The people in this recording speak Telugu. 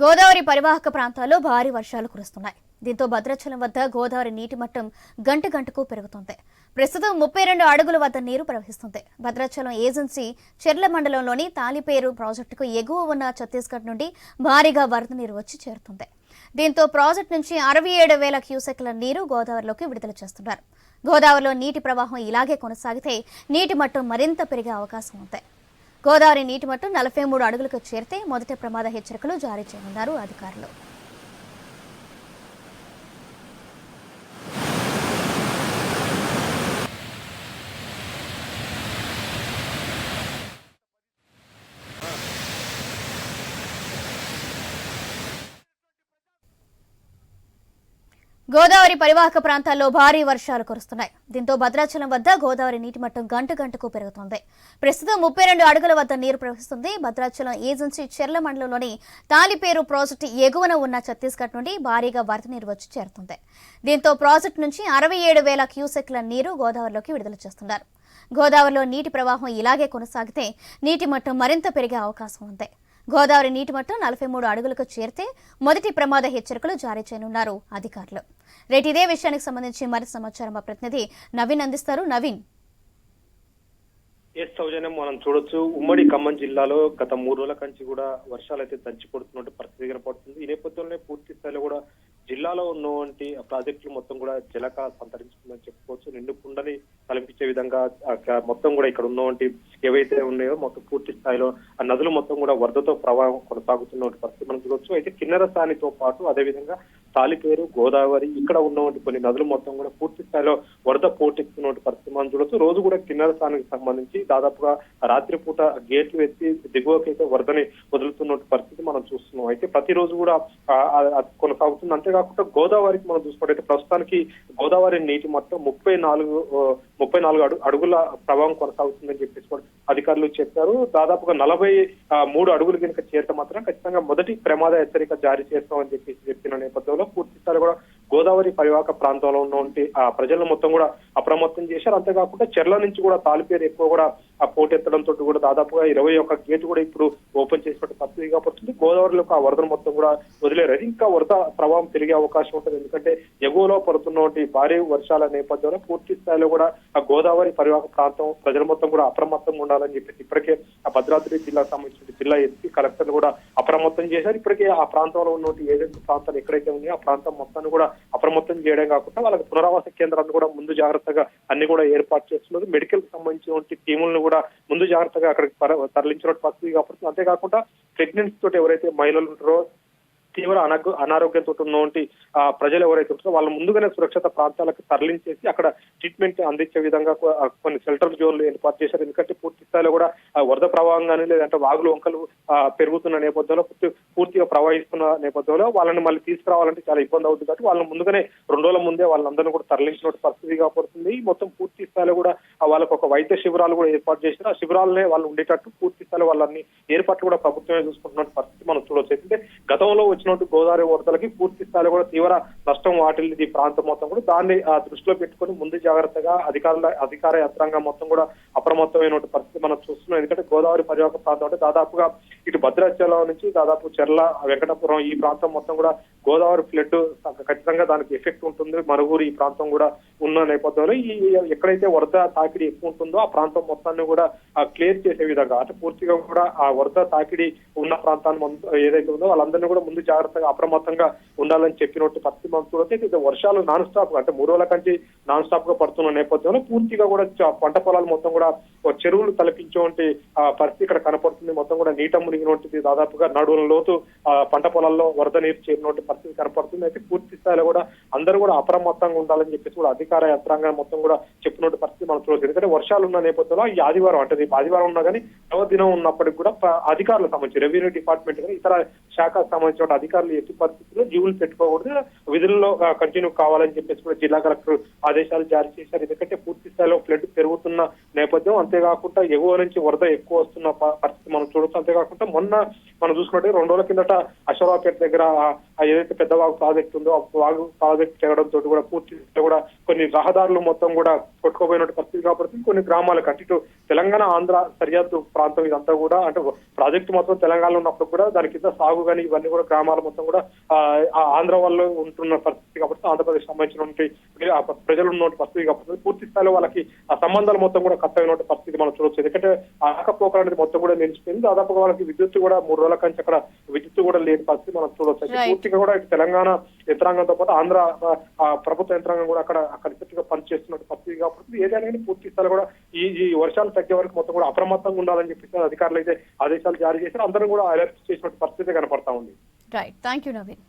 గోదావరి పరివాహక ప్రాంతాల్లో భారీ వర్షాలు కురుస్తున్నాయి. దీంతో భద్రాచలం వద్ద గోదావరి నీటి మట్టం గంట గంటకు పెరుగుతుంది. ప్రస్తుతం ముప్పై రెండు అడుగుల వద్ద నీరు ప్రవహిస్తుంది. భద్రాచలం ఏజెన్సీ చెర్ల మండలంలోని తాలిపేరు ప్రాజెక్టుకు ఎగువ ఉన్న ఛత్తీస్గఢ్ నుండి భారీగా వరద నీరు వచ్చి చేరుతుంది. దీంతో ప్రాజెక్టు నుంచి అరవై ఏడు వేల క్యూసెక్ల నీరు గోదావరిలోకి విడుదల చేస్తున్నారు. గోదావరిలో నీటి ప్రవాహం ఇలాగే కొనసాగితే నీటి మట్టం మరింత పెరిగే అవకాశం ఉంది. గోదావరి నీటి మట్టం నలభై మూడు అడుగులకు చేరితే మొదటి ప్రమాద హెచ్చరికలు జారీ చేయనున్నారు అధికారులు. గోదావరి పరివాహక ప్రాంతాల్లో భారీ వర్షాలు కురుస్తున్నాయి. దీంతో భద్రాచలం వద్ద గోదావరి నీటి మట్టం గంట గంటకు పెరుగుతోంది. ప్రస్తుతం ముప్పై రెండు అడుగుల వద్ద నీరు ప్రవహిస్తుంది. భద్రాచలం ఏజెన్సీ చెర్ల మండలంలోని తాలిపేరు ప్రాజెక్టు ఎగువన ఉన్న ఛత్తీస్గఢ్ నుండి భారీగా వరద నీరు వచ్చి చేరుతుంది. దీంతో ప్రాజెక్టు నుంచి అరవై ఏడు వేల క్యూసెక్ల నీరు గోదావరిలోకి విడుదల చేస్తున్నారు. గోదావరిలో నీటి ప్రవాహం ఇలాగే కొనసాగితే నీటి మట్టం మరింత పెరిగే అవకాశం ఉంది. గోదావరి నీటి మట్టం నలభై మూడు అడుగులకు చేరితే మొదటి ప్రమాద హెచ్చరికలు జారీ చేయనున్నారు అధికారులు. రేటు ఇదే విషయానికి సంబంధించి మరింత సమాచారం మా ప్రతినిధి నవీన్ అందిస్తారు. నవీన్. ఎస్ సౌజన్యం మనం చూడొచ్చు. ఉమ్మడి ఖమ్మం జిల్లాలో గత మూడు రోజుల కంచి కూడా వర్షాలు అయితే దంచి కొడుతున్నట్టు పరిస్థితి కనపడుతుంది ఈ నేపథ్యంలో పూర్తి స్థాయిలో కూడా జిల్లాలో ఉన్నటువంటి ఆ ప్రాజెక్టులు మొత్తం కూడా జలక సంతరించుకుందని చెప్పుకోవచ్చు. నిండు కుండని తలపించే విధంగా మొత్తం కూడా ఇక్కడ ఉన్నటువంటి ఏవైతే ఉన్నాయో మొత్తం పూర్తి స్థాయిలో ఆ నదులు మొత్తం కూడా వరదతో ప్రవాహం కొనసాగుతున్న పరిస్థితి మనం చూడవచ్చు అయితే కిన్నెర స్థానితో పాటు అదేవిధంగా తాలిపేరు గోదావరి ఇక్కడ ఉన్నటువంటి కొన్ని నదులు మొత్తం కూడా పూర్తి స్థాయిలో వరద పోటెత్తున్న పరిస్థితి మనం చూడొచ్చు. రోజు కూడా కిన్నెర స్థానానికి సంబంధించి దాదాపుగా రాత్రిపూట గేట్లు ఎత్తి దిగువకైతే వరదని వదులుతున్నటువంటి పరిస్థితి మనం చూస్తున్నాం. అయితే ప్రతిరోజు కూడా కొనసాగుతుంది. అంతేకాకుండా గోదావరికి మనం చూసుకుంటే ప్రస్తుతానికి గోదావరి నీటి మొత్తం ముప్పై నాలుగు ముప్పై నాలుగు అడుగు అడుగుల ప్రభావం కొనసాగుతుందని చెప్పేసి కూడా అధికారులు చెప్పారు. దాదాపుగా నలభై మూడు అడుగులు కనుక చేరితే మాత్రం ఖచ్చితంగా మొదటి ప్రమాద హెచ్చరిక జారీ చేస్తామని చెప్పేసి చెప్పిన నేపథ్యంలో పూర్తి స్థాయిలో కూడా గోదావరి పరివాహక ప్రాంతంలో ఉన్నటువంటి ఆ ప్రజలను మొత్తం కూడా అప్రమత్తం చేశారు. అంతేకాకుండా చెర్ల నుంచి కూడా తాలిపేరు ఎక్కువ కూడా ఆ పోటీ ఎత్తడంతో కూడా దాదాపుగా ఇరవై ఒక్క గేట్ కూడా ఇప్పుడు ఓపెన్ చేసినట్టు పరిస్థితి కాబడుతుంది గోదావరిలో ఆ వరద మొత్తం కూడా వదిలేరు అది ఇంకా వరద ప్రభావం పెరిగే అవకాశం ఉంటుంది. ఎందుకంటే ఎగువలో పడుతున్నటువంటి భారీ వర్షాల నేపథ్యంలో పూర్తి స్థాయిలో కూడా ఆ గోదావరి పరివాహక ప్రాంతం ప్రజల మొత్తం కూడా అప్రమత్తంగా ఉండాలని చెప్పేసి ఇప్పటికే ఆ భద్రాద్రి జిల్లా సంబంధించిన జిల్లా ఎస్పీ కలెక్టర్ కూడా అప్రమత్తం చేశారు. ఇప్పటికే ఆ ప్రాంతంలో ఉన్నటువంటి ఏజెన్సీ ప్రాంతాలు ఎక్కడైతే ఉన్నాయో ఆ ప్రాంతం మొత్తాన్ని కూడా అప్రమత్తం చేయడం కాకుండా వాళ్ళకి పునరావాస కేంద్రాన్ని కూడా ముందు జాగ్రత్తగా అన్ని కూడా ఏర్పాటు చేస్తున్నారు. మెడికల్కి సంబంధించినటువంటి టీములను కూడా ముందు జాగ్రత్తగా అక్కడికి తరలించినట్టు పరిస్థితి కాబట్టి అంతేకాకుండా ప్రెగ్నెన్సీ తోటి ఎవరైతే మహిళలు ఉంటారో తీవ్ర అనగ అనారోగ్యంతో ఉన్నటువంటి ప్రజలు ఎవరైతే ఉంటారో వాళ్ళు ముందుగానే సురక్షిత ప్రాంతాలకు తరలించేసి అక్కడ ట్రీట్మెంట్ అందించే విధంగా కొన్ని సెల్టర్ జోన్లు ఏర్పాటు చేశారు. ఎందుకంటే పూర్తి స్థాయిలో కూడా వరద ప్రవాహం కానీ లేదంటే వాగులు వంకలు పెరుగుతున్న నేపథ్యంలో పూర్తి పూర్తిగా ప్రవహిస్తున్న నేపథ్యంలో వాళ్ళని మళ్ళీ తీసుకురావాలంటే చాలా ఇబ్బంది అవుతుంది. కాబట్టి వాళ్ళని ముందుగానే రెండు రోజుల ముందే వాళ్ళందరినీ కూడా తరలించిన పరిస్థితి కాబడుతుంది మొత్తం పూర్తి స్థాయిలో కూడా వాళ్ళకు ఒక వైద్య శిబిరాలు కూడా ఏర్పాటు చేశారు. ఆ శిబిరాలనే వాళ్ళు ఉండేటట్టు పూర్తి స్థాయిలో వాళ్ళని ఏర్పాట్లు కూడా ప్రభుత్వమే చూసుకుంటున్న పరిస్థితి మనం చూడవచ్చు ఎందుకంటే గతంలో వచ్చినట్టు గోదావరి వరదలకి పూర్తి స్థాయిలో కూడా తీవ్ర నష్టం వాటిల్లింది ఈ ప్రాంతం మొత్తం కూడా. దాన్ని ఆ, దృష్టిలో పెట్టుకొని ముందు జాగ్రత్తగా అధికారుల అధికార యంత్రాంగం మొత్తం కూడా అప్రమత్తమైన పరిస్థితి మనం చూస్తున్నాం. ఎందుకంటే గోదావరి పరివాహక ప్రాంతం అంటే దాదాపుగా ఇటు భద్రాచలం నుంచి దాదాపు చెర్ల వెంకటపురం ఈ ప్రాంతం మొత్తం కూడా గోదావరి ఫ్లడ్ ఖచ్చితంగా దానికి ఎఫెక్ట్ ఉంటుంది. మరుగురు ఈ ప్రాంతం కూడా ఉన్న నేపథ్యంలో ఈ ఎక్కడైతే వరద తాకిడి ఎక్కువ ఉంటుందో ఆ ప్రాంతం మొత్తాన్ని కూడా క్లియర్ చేసే విధంగా అంటే పూర్తిగా కూడా ఆ వరద తాకిడి ఉన్న ప్రాంతాన్ని ఏదైతే ఉందో వాళ్ళందరినీ కూడా ముందు జాగ్రత్తగా అప్రమత్తంగా ఉండాలని చెప్పినట్టు పరిస్థితి మనం చూడొచ్చు. ఇది వర్షాలు నాన్ స్టాప్ అంటే మూడు రోజుల కంటే నాన్ స్టాప్గా పడుతున్న నేపథ్యంలో పూర్తిగా కూడా పంట పొలాలు మొత్తం కూడా చెరువులు తలపించేటువంటి పరిస్థితి ఇక్కడ కనపడుతుంది. మొత్తం కూడా నీట మునిగినటువంటిది దాదాపుగా నడువుల లోతు ఆ పంట పొలాల్లో వరద నీరు చేరినటువంటి పరిస్థితి కనపడుతుంది. అయితే పూర్తి స్థాయిలో కూడా అందరూ కూడా అప్రమత్తంగా ఉండాలని చెప్పేసి కూడా అధికార యంత్రాంగం మొత్తం కూడా చెప్పినట్టు పరిస్థితి మనం చూడవచ్చు ఎందుకంటే వర్షాలు ఉన్న నేపథ్యంలో ఈ ఆదివారం అంటే రేపు ఆదివారం ఉన్నా కానీ దినం ఉన్నప్పటికీ కూడా అధికారులకు సంబంధించి రెవెన్యూ డిపార్ట్మెంట్ కానీ ఇతర శాఖ సంబంధించిన అధికారులు ఎట్టి పరిస్థితుల్లో జీవులు పెట్టుకోకూడదు. విధుల్లో కంటిన్యూ కావాలని చెప్పేసి కూడా జిల్లా కలెక్టర్ ఆదేశాలు జారీ చేశారు. ఎందుకంటే పూర్తి స్థాయిలో ఫ్లడ్ పెరుగుతున్న నేపథ్యం. అంతేకాకుండా ఎగువ నుంచి వరద ఎక్కువ వస్తున్న ప- పరిస్థితి మనం చూడొచ్చు. అంతేకాకుండా మొన్న మనం చూసుకుంటే రెండు రోజుల కిందట అశ్వరావుపేట దగ్గర ఏదైతే పెద్ద వాగు ప్రాజెక్ట్ ఉందో ఆ వాగు ప్రాజెక్ట్ చేయడంతో కూడా పూర్తి కూడా కొన్ని రహదారులు మొత్తం కూడా కొట్టుకోపోయినట్టు పరిస్థితి కాబట్టి కొన్ని గ్రామాలకు అంటే ఇటు తెలంగాణ ఆంధ్ర సరిహద్దు ప్రాంతం ఇదంతా కూడా అంటే ప్రాజెక్టు మొత్తం తెలంగాణలో ఉన్నప్పుడు కూడా దాని కింద సాగు కానీ ఇవన్నీ కూడా గ్రామాల మొత్తం కూడా ఆ, ఆంధ్ర వాళ్ళు ఉంటున్న పరిస్థితి కాబట్టి ఆంధ్రప్రదేశ్ సంబంధించినటువంటి ప్రజలు ఉన్నటువంటి పరిస్థితి కాబట్టి పూర్తి స్థాయిలో వాళ్ళకి ఆ సంబంధాలు మొత్తం కూడా కట్ అయినటువంటి పరిస్థితి మనం చూడొచ్చు. ఎందుకంటే ఆకపోకలు అనేది మొత్తం కూడా నిలిచిపోయింది. దాదాపుగా వాళ్ళకి విద్యుత్ కూడా మూడు రోజుల కంచి అక్కడ విద్యుత్ కూడా లేని పరిస్థితి మనం Right. పూర్తిగా కూడా ఇటు తెలంగాణ యంత్రాంగంతో పాటు ఆంధ్ర ప్రభుత్వ యంత్రాంగం కూడా అక్కడ కలిసిగా పనిచేస్తున్న పరిస్థితి కాబట్టి ఏదైనా కానీ పూర్తి స్థాయిలో కూడా ఈ ఈ వర్షాలు తగ్గే వరకు మొత్తం కూడా అప్రమత్తంగా ఉండాలని చెప్పేసి అధికారులు అయితే ఆదేశాలు జారీ చేశారు. అందరూ కూడా అలర్ట్ చేసినటువంటి పరిస్థితి కనపడతా ఉంది. Right thank you Naveen